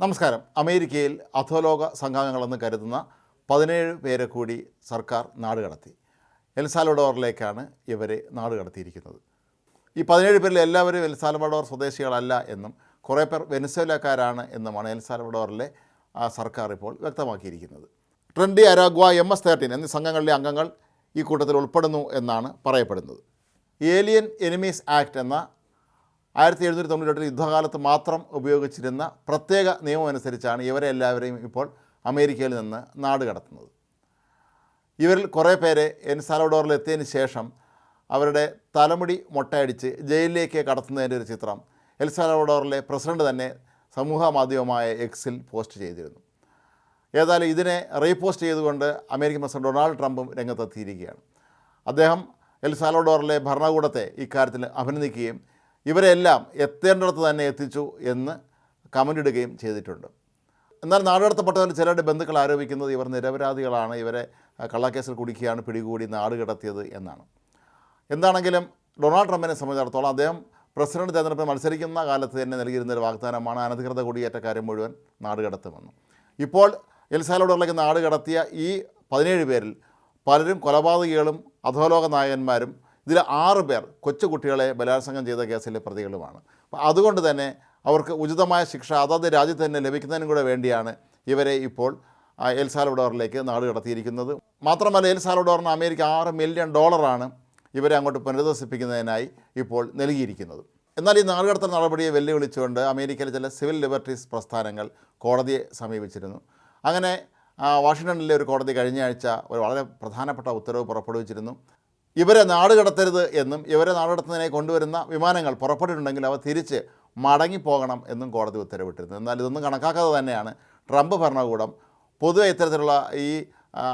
നമസ്കാരം. അമേരിക്കയിൽ അധോലോക സംഘാംഗങ്ങളെന്ന് കരുതുന്ന പതിനേഴ് പേരെ കൂടി സർക്കാർ നാട് കടത്തി. എൽസാൽവഡോറിലേക്കാണ് ഇവരെ നാട് കടത്തിയിരിക്കുന്നത്. ഈ പതിനേഴ് പേരിൽ എല്ലാവരും എൽസാൽവഡോർ സ്വദേശികളല്ല എന്നും കുറേ പേർ വെനസ്വേലക്കാരാണ് എന്നുമാണ് എൽസാൽവഡോറിലെ സർക്കാർ ഇപ്പോൾ വ്യക്തമാക്കിയിരിക്കുന്നത്. Tren de Aragua M S thirteen എന്നീ സംഘങ്ങളിലെ അംഗങ്ങൾ ഈ കൂട്ടത്തിൽ ഉൾപ്പെടുന്നു എന്നാണ് പറയപ്പെടുന്നത്. ഏലിയൻ എനിമീസ് ആക്ട് എന്ന ആയിരത്തി എഴുന്നൂറ്റി തൊണ്ണൂറ്റെട്ടിൽ യുദ്ധകാലത്ത് മാത്രം ഉപയോഗിച്ചിരുന്ന പ്രത്യേക നിയമം അനുസരിച്ചാണ് ഇവരെ എല്ലാവരെയും ഇപ്പോൾ അമേരിക്കയിൽ നിന്ന് നാട് കടത്തുന്നത്. ഇവരിൽ കുറേ പേരെ എൻ സാലവഡോറിൽ എത്തിയതിന് ശേഷം അവരുടെ തലമുടി മൊട്ടയടിച്ച് ജയിലിലേക്ക് കടത്തുന്നതിന്റെ ഒരു ചിത്രം എൽ സാലവഡോറിലെ പ്രസിഡന്റ് തന്നെ സമൂഹ മാധ്യമമായ എക്സിൽ പോസ്റ്റ് ചെയ്തിരുന്നു. ഏതായാലും ഇതിനെ റീപോസ്റ്റ് ചെയ്തുകൊണ്ട് അമേരിക്കൻ പ്രസിഡന്റ് ഡൊണാൾഡ് ട്രംപും രംഗത്തെത്തിയിരിക്കുകയാണ്. അദ്ദേഹം എൽ സാലവഡോറിലെ ഭരണകൂടത്തെ ഇക്കാര്യത്തിൽ അഭിനന്ദിക്കുകയും ഇവരെല്ലാം എത്തേണ്ടിടത്ത് തന്നെ എത്തിച്ചു എന്ന് കമന്റ് ഇടുകയും ചെയ്തിട്ടുണ്ട്. എന്നാൽ നാടുകടത്തപ്പെട്ടവരിൽ ചിലരുടെ ബന്ധുക്കൾ ആരോപിക്കുന്നത് ഇവർ നിരപരാധികളാണ് ഇവരെ കള്ളക്കേസിൽ കുടുക്കിയാണ് പിടികൂടി നാട് കടത്തിയത് എന്നാണ്. എന്താണെങ്കിലും ഡൊണാൾഡ് ട്രംപിനെ സംബന്ധിച്ചിടത്തോളം അദ്ദേഹം പ്രസിഡന്റ് തെരഞ്ഞെടുപ്പിൽ മത്സരിക്കുന്ന കാലത്ത് തന്നെ നൽകിയിരുന്ന ഒരു വാഗ്ദാനമാണ് അനധികൃത കുടിയേറ്റക്കാരെ മുഴുവൻ നാട് കടത്തുമെന്ന്. ഇപ്പോൾ എൽസാലോഡറിലേക്ക് നാട് കടത്തിയ ഈ പതിനേഴ് പേരിൽ പലരും കൊലപാതകികളും അധോലോക നായകന്മാരും ഇതിൽ ആറ് പേർ കൊച്ചുകുട്ടികളെ ബലാത്സംഗം ചെയ്ത കേസിലെ പ്രതികളുമാണ്. അപ്പോൾ അതുകൊണ്ട് തന്നെ അവർക്ക് ഉചിതമായ ശിക്ഷ അതാത് രാജ്യത്ത് തന്നെ ലഭിക്കുന്നതിനും കൂടെ വേണ്ടിയാണ് ഇവരെ ഇപ്പോൾ എൽ സാൽവഡോറിലേക്ക് നാട് കടത്തിയിരിക്കുന്നത്. മാത്രമല്ല എൽ സാൽവഡോറിന് അമേരിക്ക ആറ് മില്യൺ ഡോളറാണ് ഇവരെ അങ്ങോട്ട് പുനരധിവസിപ്പിക്കുന്നതിനായി ഇപ്പോൾ നൽകിയിരിക്കുന്നത്. എന്നാൽ ഈ നാടുകടത്തൽ നടപടിയെ വെല്ലുവിളിച്ചുകൊണ്ട് അമേരിക്കയിലെ ചില സിവിൽ ലിബർട്ടീസ് പ്രസ്ഥാനങ്ങൾ കോടതിയെ സമീപിച്ചിരുന്നു. അങ്ങനെ വാഷിങ്ടണിലെ ഒരു കോടതി കഴിഞ്ഞ ആഴ്ച ഒരു വളരെ പ്രധാനപ്പെട്ട ഉത്തരവ് പുറപ്പെടുവിച്ചിരുന്നു. ഇവരെ നാട് കടത്തരുത് എന്നും ഇവരെ നാടുകടത്തുന്നതിനെ കൊണ്ടുവരുന്ന വിമാനങ്ങൾ പുറപ്പെട്ടിട്ടുണ്ടെങ്കിൽ അവ തിരിച്ച് മടങ്ങിപ്പോകണം എന്നും കോടതി ഉത്തരവിട്ടിരുന്നു. എന്നാൽ ഇതൊന്നും കണക്കാക്കാതെ തന്നെയാണ് ട്രംപ് ഭരണകൂടം പൊതുവെ ഇത്തരത്തിലുള്ള ഈ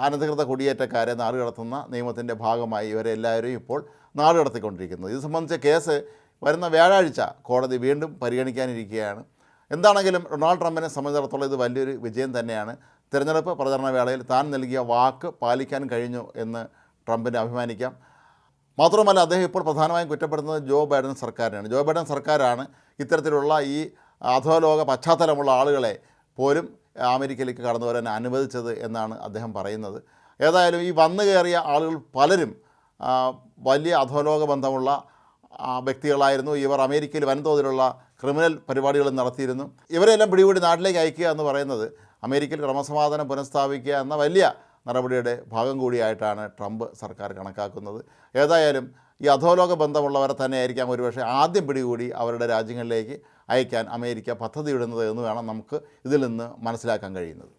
അനധികൃത കുടിയേറ്റക്കാരെ നാട് കടത്തുന്ന നിയമത്തിന്റെ ഭാഗമായി ഇവരെ എല്ലാവരെയും ഇപ്പോൾ നാട് കടത്തിക്കൊണ്ടിരിക്കുന്നത്. ഇത് സംബന്ധിച്ച കേസ് വരുന്ന വ്യാഴാഴ്ച കോടതി വീണ്ടും പരിഗണിക്കാനിരിക്കുകയാണ്. എന്താണെങ്കിലും ഡൊണാൾഡ് ട്രംപിനെ സംബന്ധിച്ചിടത്തോളം ഇത് വലിയൊരു വിജയം തന്നെയാണ്. തിരഞ്ഞെടുപ്പ് പ്രചരണ വേളയിൽ താൻ നൽകിയ വാക്ക് പാലിക്കാൻ കഴിഞ്ഞു എന്ന് ട്രംപിനെ അഭിമാനിക്കാം. മാത്രമല്ല അദ്ദേഹം ഇപ്പോൾ പ്രധാനമായും കുറ്റപ്പെടുത്തുന്നത് ജോ ബൈഡൻ സർക്കാരിനാണ് ജോ ബൈഡൻ സർക്കാരാണ് ഇത്തരത്തിലുള്ള ഈ അധോലോക പശ്ചാത്തലമുള്ള ആളുകളെ പോലും അമേരിക്കയിലേക്ക് കടന്നു വരാൻ അനുവദിച്ചത് എന്നാണ് അദ്ദേഹം പറയുന്നത്. ഏതായാലും ഈ വന്നു കയറിയ ആളുകൾ പലരും വലിയ അധോലോക ബന്ധമുള്ള വ്യക്തികളായിരുന്നു. ഇവർ അമേരിക്കയിൽ വൻതോതിലുള്ള ക്രിമിനൽ പരിപാടികൾ നടത്തിയിരുന്നു. ഇവരെല്ലാം പിടികൂടി നാട്ടിലേക്ക് അയക്കുക എന്ന് പറയുന്നത് അമേരിക്കയിൽ ക്രമസമാധാനം പുനഃസ്ഥാപിക്കുക എന്ന വലിയ നടപടിയുടെ ഭാഗം കൂടിയായിട്ടാണ് ട്രംപ് സർക്കാർ കണക്കാക്കുന്നത്. ഏതായാലും ഈ അധോലോക ബന്ധമുള്ളവരെ തന്നെ ആയിരിക്കാം ഒരുപക്ഷെ ആദ്യം പിടികൂടി അവരുടെ രാജ്യങ്ങളിലേക്ക് അയക്കാൻ അമേരിക്ക പദ്ധതിയിടുന്നത് എന്ന് വേണം നമുക്ക് ഇതിൽ നിന്ന് മനസ്സിലാക്കാൻ കഴിയുന്നത്.